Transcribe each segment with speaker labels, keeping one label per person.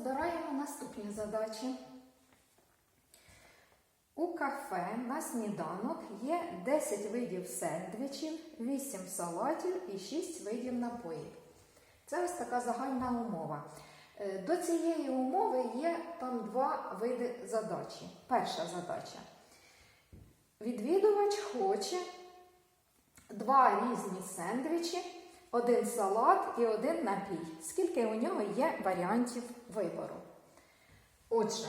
Speaker 1: Розбираємо наступні задачі. У кафе на сніданок є 10 видів сендвічів, 8 салатів і 6 видів напоїв. Це ось така загальна умова. Е, До цієї умови є там два види задачі. Перша задача. Відвідувач хоче два різні сендвічі, один салат і один напій. Скільки у нього є варіантів вибору? Отже,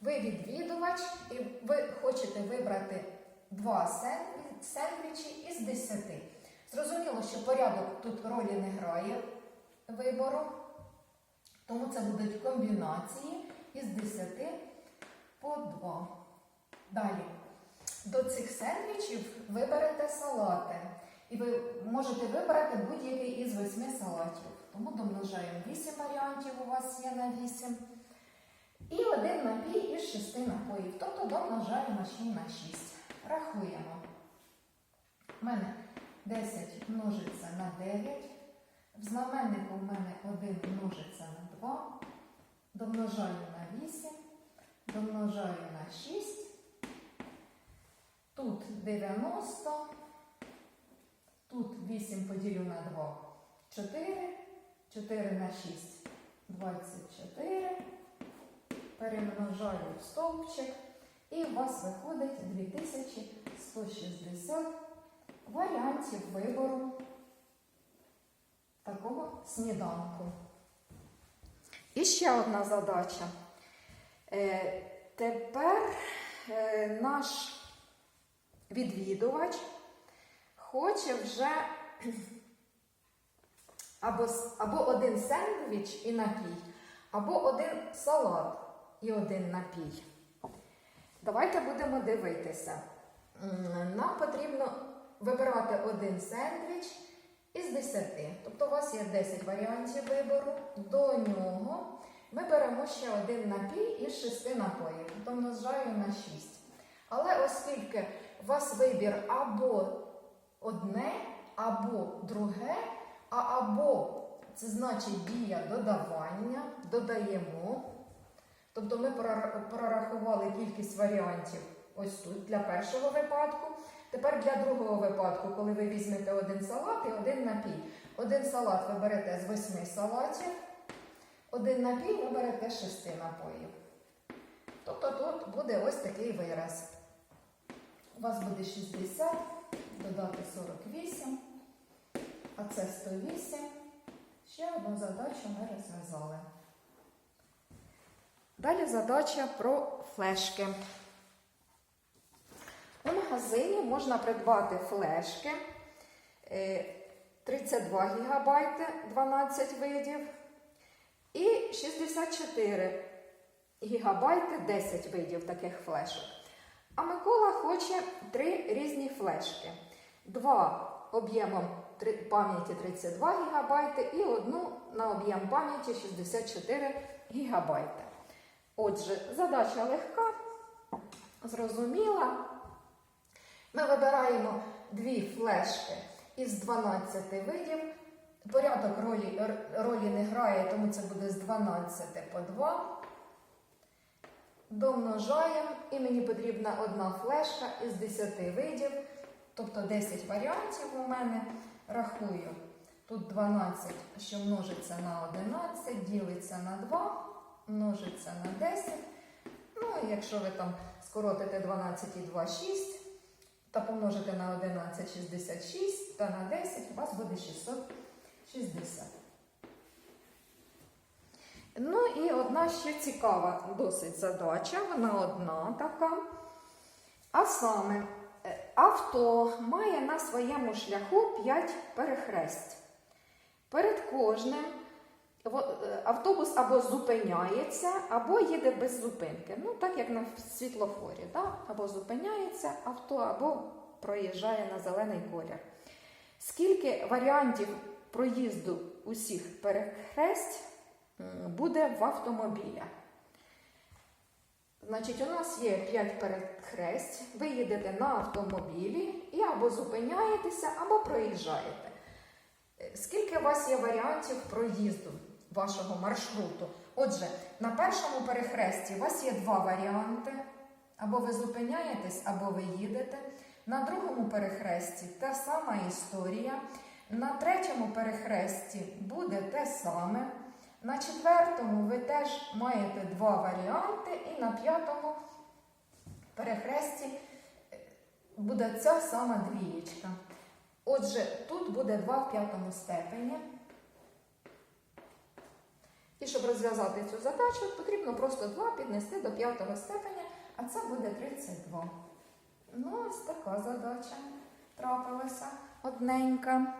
Speaker 1: ви відвідувач і ви хочете вибрати два сендві- сендвічі із 10. Зрозуміло, що порядок тут ролі не грає вибору, тому це будуть комбінації із 10 по 2. Далі. До цих сендвічів виберете салати. І ви можете вибрати будь-який із восьми салатів. Тому домножаємо 8 варіантів у вас є на 8. І один напій із 6 напоїв. Тобто домножаємо ще й на 6. Рахуємо. У мене 10 множиться на 9. В знаменнику в мене 1 множиться на 2. Домножаю на 8. Домножаю на 6. Тут 90. Тут 8 поділю на 2 4. 4 на 6 24. Перемножаю в стовпчик. І у вас виходить 2160 варіантів вибору такого сніданку. І ще одна задача. Е, тепер е, наш відвідувач хоче вже або, або один сендвіч і напій, або один салат і один напій. Давайте будемо дивитися. Нам потрібно вибирати один сендвіч із 10. Тобто у вас є 10 варіантів вибору. До нього ми беремо ще один напій із 6 напоїв. Домножаю на 6. Але оскільки у вас вибір або одне, або друге, а або це значить дія додавання, додаємо. Тобто ми прорахували кількість варіантів ось тут для першого випадку. Тепер для другого випадку, коли ви візьмете один салат і один напій. Один салат ви берете з восьми салатів, один напій ви берете з шести напоїв. Тобто тут буде ось такий вираз. У вас буде 60, додати 48, а це 108. Ще одну задачу ми розв'язали. Далі задача про флешки. У магазині можна придбати флешки е, 32 ГБ 12 видів і 64 ГБ 10 видів таких флешок. А Микола хоче три різні флешки. Два об'ємом пам'яті 32 ГБ і одну на об'єм пам'яті 64 ГБ. Отже, задача легка, зрозуміла. Ми вибираємо дві флешки із 12 видів. Порядок ролі, ролі не грає, тому це буде з 12 по 2. Домножаємо, і мені потрібна одна флешка із 10 видів, тобто 10 варіантів у мене. Рахую. Тут 12, що множиться на 11, ділиться на 2, множиться на 10. Ну, і якщо ви там скоротите 12 і 2, 6, та помножите на 11 66 та на 10, у вас буде 660. Ну і одна ще цікава досить задача, вона одна така. А саме, авто має на своєму шляху 5 перехресть. Перед кожним е, автобус або зупиняється, або їде без зупинки. Ну, так як на світлофорі, да? або зупиняється авто, або проїжджає на зелений колір. Скільки варіантів проїзду усіх перехресть буде в автомобіля? Значить, у нас є 5 перехресть, ви їдете на автомобілі і або зупиняєтеся, або проїжджаєте. Е, Скільки у вас є варіантів проїзду вашого маршруту. Отже, на першому перехресті у вас є два варіанти. Або ви зупиняєтесь, або ви їдете. На другому перехресті та сама історія. На третьому перехресті буде те саме. На четвертому ви теж маєте два варіанти, і на п'ятому перехресті е, буде ця сама двієчка. Отже, тут буде 2 в п'ятому степені. І щоб розв'язати цю задачу, потрібно просто 2 піднести до п'ятого степеня, а це буде 32. Ну, ось така задача трапилася одненька.